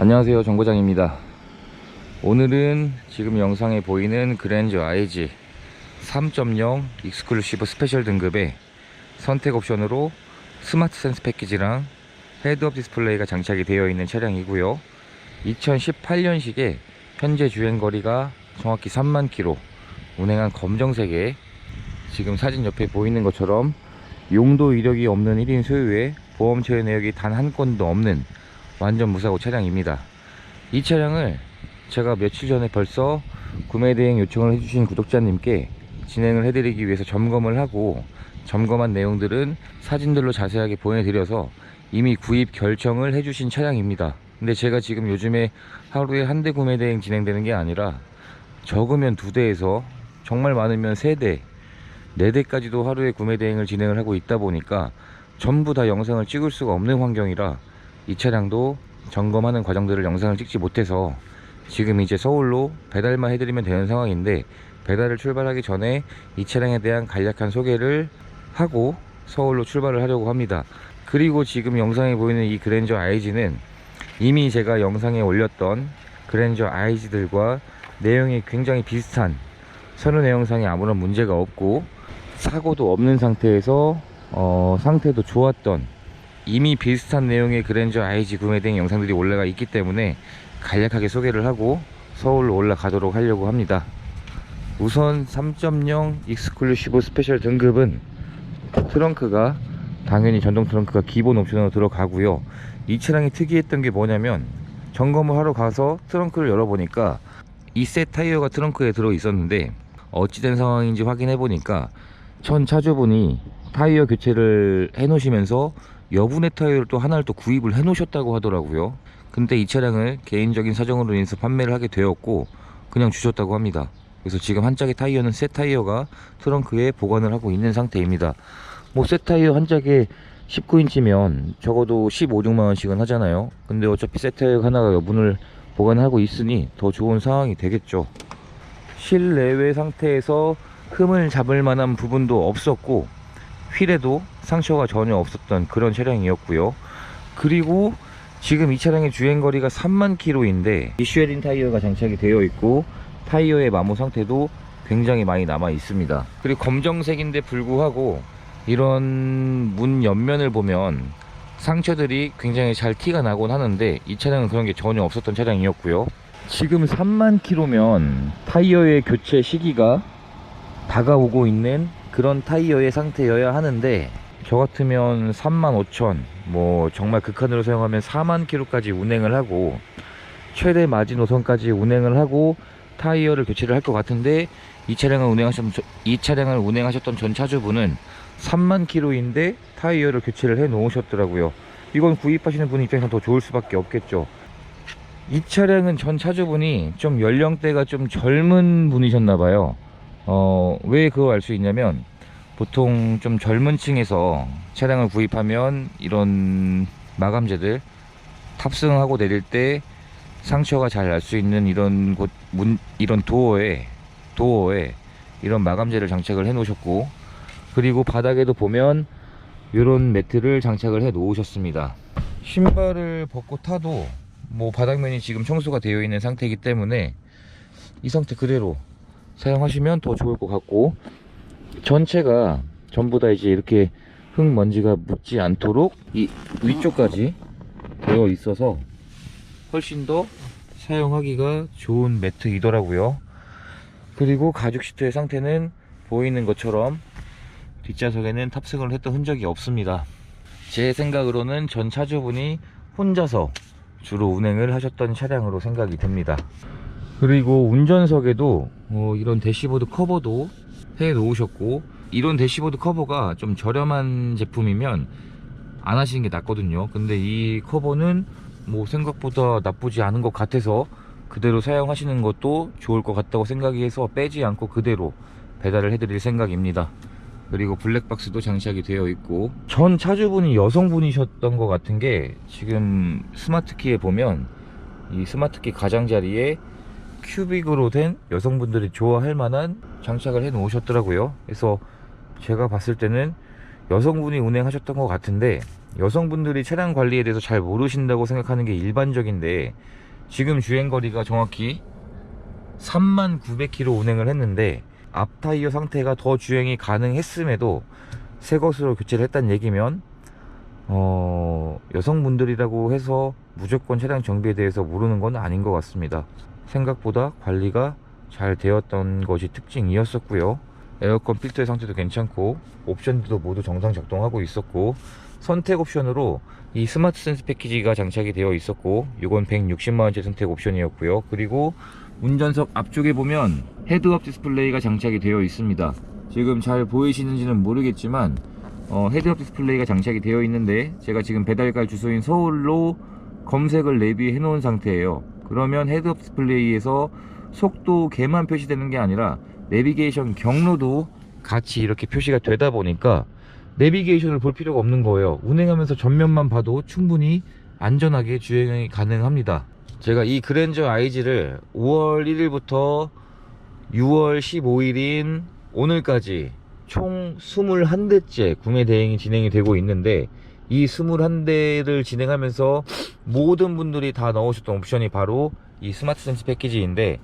안녕하세요 정거장입니다. 오늘은 지금 영상에 보이는 그랜저 IG 3.0 익스클루시브 스페셜 등급의 선택 옵션으로 스마트 센스 패키지랑 헤드업 디스플레이가 장착이 되어 있는 차량이고요. 2018년식에 현재 주행거리가 정확히 3만 킬로 운행한 검정색의 지금 사진 옆에 보이는 것처럼 용도 이력이 없는 1인 소유의 보험 처리 내역이 단 한 건도 없는 완전 무사고 차량입니다. 이 차량을 제가 며칠 전에 벌써 구매 대행 요청을 해주신 구독자님께 진행을 해드리기 위해서 점검을 하고 점검한 내용들은 사진들로 자세하게 보내드려서 이미 구입 결정을 해주신 차량입니다. 근데 제가 지금 요즘에 하루에 한 대 구매 대행 진행되는 게 아니라 적으면 두 대에서 정말 많으면 세 대, 네 대까지도 하루에 구매 대행을 진행을 하고 있다 보니까 전부 다 영상을 찍을 수가 없는 환경이라 이 차량도 점검하는 과정들을 영상을 찍지 못해서 지금 이제 서울로 배달만 해드리면 되는 상황인데 배달을 출발하기 전에 이 차량에 대한 간략한 소개를 하고 서울로 출발을 하려고 합니다. 그리고 지금 영상에 보이는 이 그랜저 IG는 이미 제가 영상에 올렸던 그랜저 IG들과 내용이 굉장히 비슷한 선호 내용상에 아무런 문제가 없고 사고도 없는 상태에서 어, 상태도 좋았던 이미 비슷한 내용의 그랜저 IG 구매 등 영상들이 올라가 있기 때문에 간략하게 소개를 하고 서울로 올라가도록 하려고 합니다. 우선 3.0 익스클루시브 스페셜 등급은 트렁크가 당연히 전동 트렁크가 기본 옵션으로 들어가고요. 이 차량이 특이했던 게 뭐냐면 점검을 하러 가서 트렁크를 열어보니까 이셋 타이어가 트렁크에 들어 있었는데 어찌된 상황인지 확인해 보니까 전 차주분이 타이어 교체를 해 놓으시면서 여분의 타이어를 또 하나를 또 구입을 해 놓으셨다고 하더라고요. 근데 이 차량을 개인적인 사정으로 인해서 판매를 하게 되었고 그냥 주셨다고 합니다. 그래서 지금 한 짝의 타이어는 새 타이어가 트렁크에 보관을 하고 있는 상태입니다. 뭐 새 타이어 한 짝에 19인치면 적어도 15, 6만 원씩은 하잖아요. 근데 어차피 새 타이어 하나가 여분을 보관하고 있으니 더 좋은 상황이 되겠죠. 실내외 상태에서 흠을 잡을 만한 부분도 없었고 휠에도 상처가 전혀 없었던 그런 차량이었고요. 그리고 지금 이 차량의 주행거리가 3만 킬로인데 미쉐린 타이어가 장착이 되어 있고 타이어의 마모 상태도 굉장히 많이 남아 있습니다. 그리고 검정색인데 불구하고 이런 문 옆면을 보면 상처들이 굉장히 잘 티가 나곤 하는데 이 차량은 그런 게 전혀 없었던 차량이었고요. 지금 3만 킬로면 타이어의 교체 시기가 다가오고 있는 그런 타이어의 상태여야 하는데 저 같으면 3만 5천 뭐 정말 극한으로 사용하면 4만 킬로까지 운행을 하고 최대 마진 노선까지 운행을 하고 타이어를 교체를 할 것 같은데 이 차량을 운행하셨던 저- 이 차량을 운행하셨던 전 차주분은 3만 킬로인데 타이어를 교체를 해 놓으셨더라고요. 이건 구입하시는 분 입장에서 더 좋을 수밖에 없겠죠. 이 차량은 전 차주분이 좀 연령대가 좀 젊은 분이셨나 봐요. 어, 왜 그거 알 수 있냐면 보통 좀 젊은 층에서 차량을 구입하면 이런 마감재들 탑승하고 내릴 때 상처가 잘 날 수 있는 이런 곳 문 이런 도어에 도어에 이런 마감재를 장착을 해 놓으셨고 그리고 바닥에도 보면 이런 매트를 장착을 해 놓으셨습니다. 신발을 벗고 타도 뭐 바닥면이 지금 청소가 되어 있는 상태이기 때문에 이 상태 그대로 사용하시면 더 좋을 것 같고 전체가 전부 다 이제 이렇게 흙 먼지가 묻지 않도록 이 위쪽까지 되어 있어서 훨씬 더 사용하기가 좋은 매트이더라고요. 그리고 가죽 시트의 상태는 보이는 것처럼 뒷좌석에는 탑승을 했던 흔적이 없습니다. 제 생각으로는 전 차주분이 혼자서 주로 운행을 하셨던 차량으로 생각이 됩니다 그리고 운전석에도 어, 이런 대시보드 커버도 해 놓으셨고 이런 대시보드 커버가 좀 저렴한 제품이면 안 하시는 게 낫거든요. 근데 이 커버는 뭐 생각보다 나쁘지 않은 것 같아서 그대로 사용하시는 것도 좋을 것 같다고 생각이 해서 빼지 않고 그대로 배달을 해드릴 생각입니다. 그리고 블랙박스도 장착이 되어 있고. 전 차주분이 여성분이셨던 것 같은 게 지금 스마트키에 보면 이 스마트키 가장자리에 큐빅으로 된 여성분들이 좋아할 만한 장착을 해 놓으셨더라고요 그래서 제가 봤을 때는 여성분이 운행하셨던 것 같은데 여성분들이 차량 관리에 대해서 잘 모르신다고 생각하는 게 일반적인데 지금 주행 거리가 정확히 3만 900km 운행을 했는데 앞 타이어 상태가 더 주행이 가능했음에도 새 것으로 교체를 했다는 얘기면 어, 여성분들이라고 해서 무조건 차량 정비에 대해서 모르는 건 아닌 것 같습니다. 생각보다 관리가 잘 되었던 것이 특징이었었고요. 에어컨 필터의 상태도 괜찮고 옵션들도 모두 정상 작동하고 있었고 선택 옵션으로 이 스마트 센스 패키지가 장착이 되어 있었고 이건 160만원짜리 선택 옵션이었고요. 그리고 운전석 앞쪽에 보면 헤드업 디스플레이가 장착이 되어 있습니다. 지금 잘 보이시는지는 모르겠지만 어, 헤드업 디스플레이가 장착이 되어 있는데 제가 지금 배달갈 주소인 서울로 검색을 내비해 놓은 상태예요. 그러면 헤드업 디스플레이에서 속도 계만 표시되는 게 아니라 내비게이션 경로도 같이 이렇게 표시가 되다 보니까 내비게이션을 볼 필요가 없는 거예요. 운행하면서 전면만 봐도 충분히 안전하게 주행이 가능합니다. 제가 이 그랜저 IG를 5월 1일부터 6월 15일인 오늘까지 총 21대째 구매 대행이 진행이 되고 있는데 이 21대를 진행하면서 모든 분들이 다 넣으셨던 옵션이 바로 이 스마트 센스 패키지인데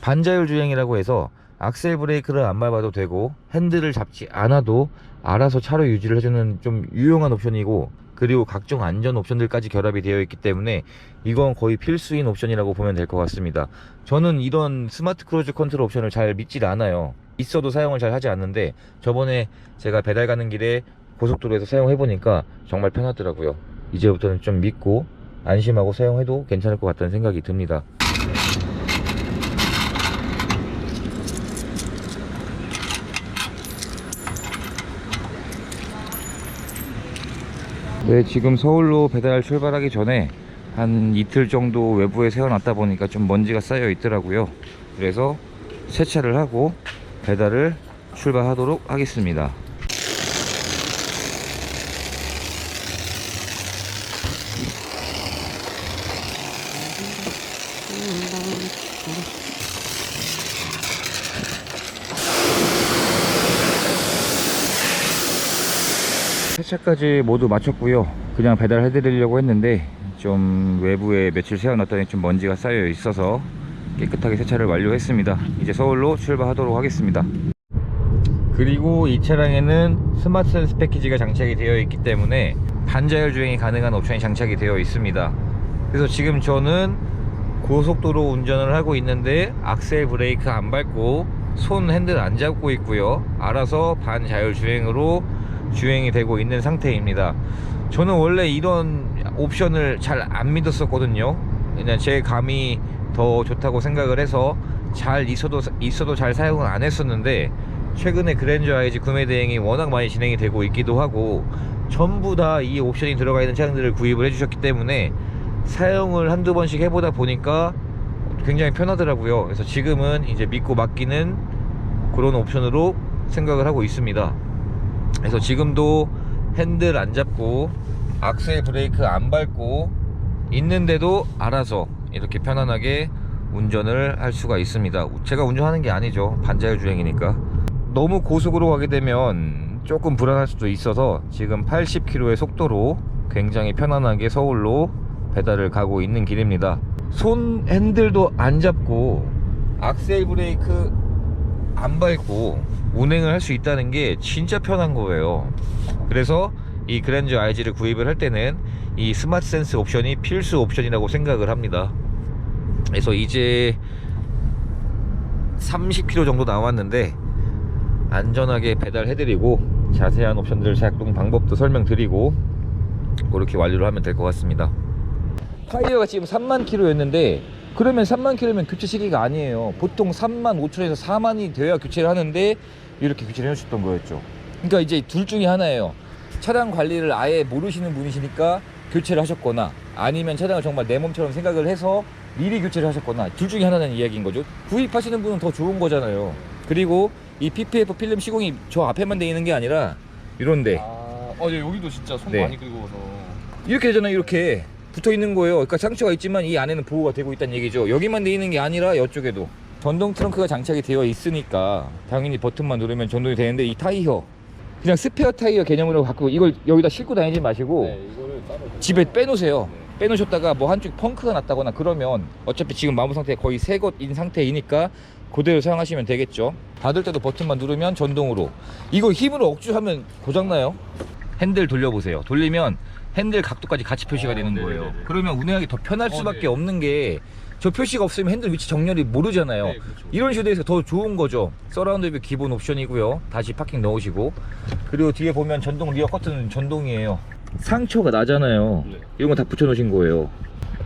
반자율 주행이라고 해서 악셀 브레이크를 안 밟아도 되고 핸들을 잡지 않아도 알아서 차로 유지를 해주는 좀 유용한 옵션이고 그리고 각종 안전 옵션들까지 결합이 되어 있기 때문에 이건 거의 필수인 옵션이라고 보면 될 것 같습니다. 저는 이런 스마트 크루즈 컨트롤 옵션을 잘 믿질 않아요. 있어도 사용을 잘 하지 않는데 저번에 제가 배달 가는 길에 고속도로에서 사용해 보니까 정말 편하더라고요. 이제부터는 좀 믿고 안심하고 사용해도 괜찮을 것 같다는 생각이 듭니다. 네, 지금 서울로 배달 출발하기 전에 한 이틀 정도 외부에 세워놨다 보니까 좀 먼지가 쌓여 있더라고요. 그래서 세차를 하고 배달을 출발하도록 하겠습니다. 세차까지 모두 마쳤고요. 그냥 배달해 드리려고 했는데 좀 외부에 며칠 세워놨더니 좀 먼지가 쌓여 있어서 깨끗하게 세차를 완료했습니다. 이제 서울로 출발하도록 하겠습니다. 그리고 이 차량에는 스마트 센스 패키지가 장착이 되어 있기 때문에 반자율 주행이 가능한 옵션이 장착이 되어 있습니다. 그래서 지금 저는 고속도로 운전을 하고 있는데 악셀 브레이크 안 밟고 손 핸들 안 잡고 있고요. 알아서 반자율 주행으로 주행이 되고 있는 상태입니다. 저는 원래 이런 옵션을 잘 안 믿었었거든요. 그냥 제 감이 더 좋다고 생각을 해서 잘 있어도 있어도 잘 사용을 안 했었는데 최근에 그랜저 IG 구매 대행이 워낙 많이 진행이 되고 있기도 하고 전부 다 이 옵션이 들어가 있는 차량들을 구입을 해주셨기 때문에 사용을 한두 번씩 해보다 보니까 굉장히 편하더라고요. 그래서 지금은 이제 믿고 맡기는 그런 옵션으로 생각을 하고 있습니다. 그래서 지금도 핸들 안 잡고 악셀 브레이크 안 밟고 있는데도 알아서 이렇게 편안하게 운전을 할 수가 있습니다. 제가 운전하는 게 아니죠. 반자율 주행이니까. 너무 고속으로 가게 되면 조금 불안할 수도 있어서 지금 80km의 속도로 굉장히 편안하게 서울로 배달을 가고 있는 길입니다. 손 핸들도 안 잡고 악셀 브레이크 안 밟고 운행을 할 수 있다는 게 진짜 편한 거예요. 그래서 이 그랜저 RG를 구입을 할 때는 이 스마트 센스 옵션이 필수 옵션이라고 생각을 합니다. 그래서 이제 30km 정도 남았는데 안전하게 배달해드리고 자세한 옵션들 작동 방법도 설명드리고 그렇게 완료를 하면 될 것 같습니다. 타이어가 지금 3만 킬로였는데 그러면 3만 킬로면 교체 시기가 아니에요. 보통 3만 5천에서 4만이 돼야 교체를 하는데 이렇게 교체를 해주셨던 거였죠. 그러니까 이제 둘 중에 하나예요. 차량 관리를 아예 모르시는 분이시니까 교체를 하셨거나 아니면 차량을 정말 내 몸처럼 생각을 해서 미리 교체를 하셨거나 둘 중에 하나는 이야기인 거죠. 구입하시는 분은 더 좋은 거잖아요. 그리고 이 PPF 필름 시공이 저 앞에만 돼 있는 게 아니라 이런데 아, 어, 예, 여기도 진짜 손 네. 많이 긁어서. 이렇게 되잖아요 이렇게 붙어 있는 거예요 그러니까 상처가 있지만 이 안에는 보호가 되고 있다는 얘기죠 여기만 돼 있는 게 아니라 이쪽에도 전동 트렁크가 장착이 되어 있으니까 당연히 버튼만 누르면 전동이 되는데 이 타이어 그냥 스페어 타이어 개념으로 갖고 이걸 여기다 싣고 다니지 마시고 네, 집에 빼놓으세요. 빼놓으셨다가 뭐 한쪽 펑크가 났다거나 그러면 어차피 지금 마무 상태 거의 새 것인 상태이니까 그대로 사용하시면 되겠죠. 닫을 때도 버튼만 누르면 전동으로. 이거 힘으로 억지하면 고장나요. 핸들 돌려보세요. 돌리면 핸들 각도까지 같이 표시가 어, 되는 거예요. 네네네네. 그러면 운행하기 더 편할 어, 수밖에 네. 없는 게 저 표시가 없으면 핸들 위치 정렬이 모르잖아요. 네, 그렇죠. 이런 식으로 돼서 더 좋은 거죠. 서라운드 뷰 기본 옵션이고요. 다시 파킹 넣으시고 그리고 뒤에 보면 전동 리어 커튼은 전동이에요. 상처가 나잖아요. 네. 이런 거 다 붙여 놓으신 거예요.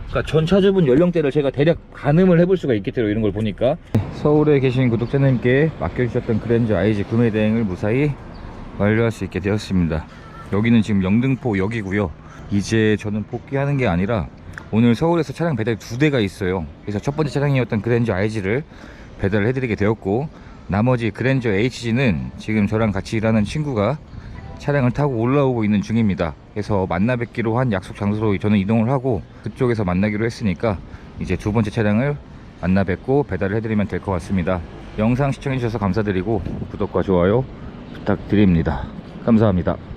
그러니까 전 차주분 연령대를 제가 대략 가늠을 해볼 수가 있기 때문에 이런 걸 보니까 서울에 계신 구독자님께 맡겨주셨던 그랜저 IG 구매 대행을 무사히 완료할 수 있게 되었습니다. 여기는 지금 영등포 역이고요. 이제 저는 복귀하는 게 아니라 오늘 서울에서 차량 배달 두 대가 있어요. 그래서 첫 번째 차량이었던 그랜저 IG를 배달을 해드리게 되었고 나머지 그랜저 HG는 지금 저랑 같이 일하는 친구가 차량을 타고 올라오고 있는 중입니다. 그래서 만나 뵙기로 한 약속 장소로 저는 이동을 하고 그쪽에서 만나기로 했으니까 이제 두 번째 차량을 만나 뵙고 배달을 해드리면 될 것 같습니다. 영상 시청해주셔서 감사드리고 구독과 좋아요 부탁드립니다. 감사합니다.